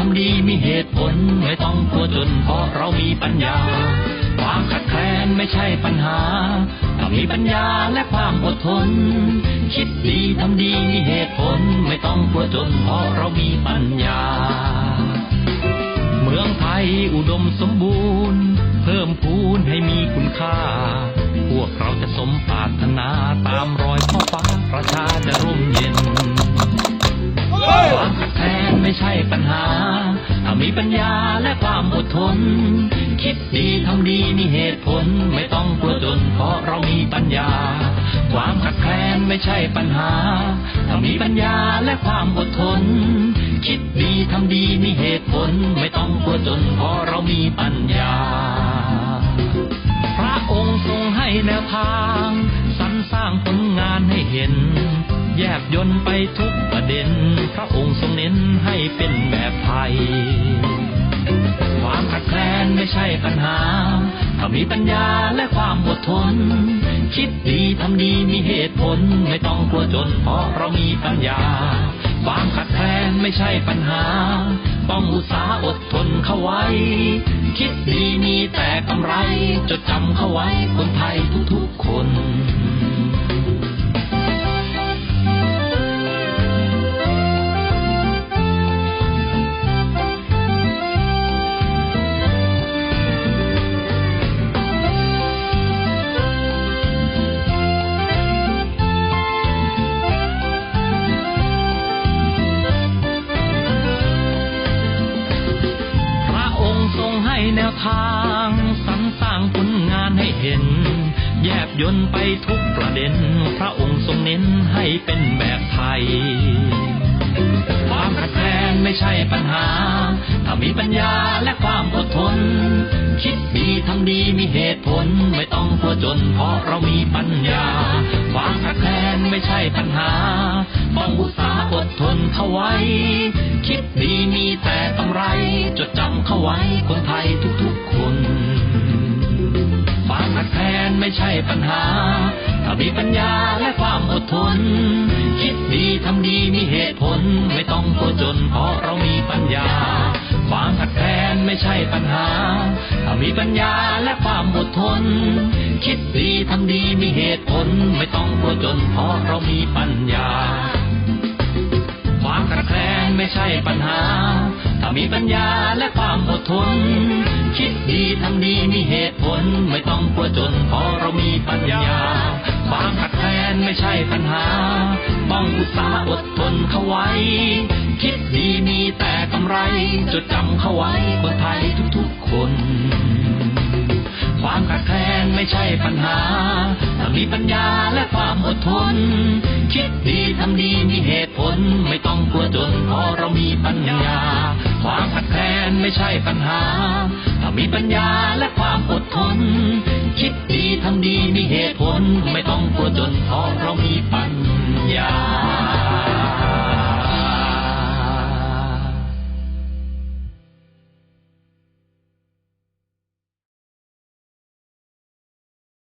ทำดีมีเหตุผลไม่ต้องกลัวจนเพราะเรามีปัญญา ความขัดแคลนไม่ใช่ปัญหาถ้ามีปัญญาและความอดทน คิดดีทำดีมีเหตุผลไม่ต้องกลัวจนเพราะเรามีปัญญา เมืองไทยอุดมสมบูรณ์ เพิ่มพูนให้มีคุณค่า พวกเราจะสมปรารถนาตามรอยพ่อฟ้าประชา ญญาและความอดทน คิดดีทำดีมีเหตุผลไม่ต้องกลัวจนเพราะเรามีปัญญา ความขัดแย้งไม่ใช่ปัญหา ถ้ามีปัญญาและความอดทน คิดดีทำดีมีเหตุผลไม่ต้องกลัวจนเพราะเรามีปัญญา พระองค์ทรงให้แนวทางสรรสร้างผลงานให้เห็น แยบยนต์ไปทุกประเด็น พระองค์ทรงเน้นให้เป็นแบบไทย ความขัดแคลนไม่ใช่ปัญหา ถ้ามีปัญญาและความอดทน คิดดีทำดีมีเหตุผล ไม่ต้องกลัวจน เพราะเรามีปัญญา ความขัดแคลนไม่ใช่ปัญหา ต้องอุตสาห์อดทนเข้าไว้ คิดดีมีแต่กำไร จดจำเข้าไว้คนไทยทุกๆคน ทางสรรสร้างผลงานให้เห็น แยบยนต์ไปทุกประเด็น พระองค์ทรงเน้นให้เป็นแบบไทย ความขัดแย้งไม่ใช่ปัญหา ถ้ามีปัญญาและความอดทน คิดดีทำดีมีเหตุผล ไม่ต้องกลัวจนเพราะเรามีปัญญา ความขัดแย้งไม่ใช่ปัญหาต้องอุต สาห์อดทนเขาไว้ คิดดีมีแต่กำไร จดจำเขาไว้คนไทยทุกๆคนความขัดแคลนไม่ใช่ปัญหา ถ้ามีปัญญาและความอดทน คิดดีทำดีมีเหตุผล ไม่ต้องกลัวจนเพราะเรามีปัญญา ความขัดแคลนไม่ใช่ปัญหา ถ้ามีปัญญาและความอดทน คิดดีทำดีมีเหตุผล ไม่ต้องกลัวจนเพราะเรามีปัญญา ใช่ปัญหา ถ้ามีปัญญาและความอดทน คิดดีทำดีมีเหตุผล ไม่ต้องกลัวจนเพราะเรามีปัญญา ความขัดแคลนไม่ใช่ปัญหา ต้องอุตสาหอดทนเข้าไว้ จดจำเข้าไว้คนไทยทุกๆคน ความขัดแคลนไม่ใช่ปัญหา ถ้ามีปัญญาและความอดทน คิดดีทำดีมีเหตุผล ไม่ต้องกลัวจนเพราะเรามีปัญญา ความขัดแคลนไม่ใช่ปัญหา ถ้ามีปัญญาและความอดทน คิดดีทำดีมีเหตุผล ไม่ต้องกลัวจนเพราะเรามีปัญญา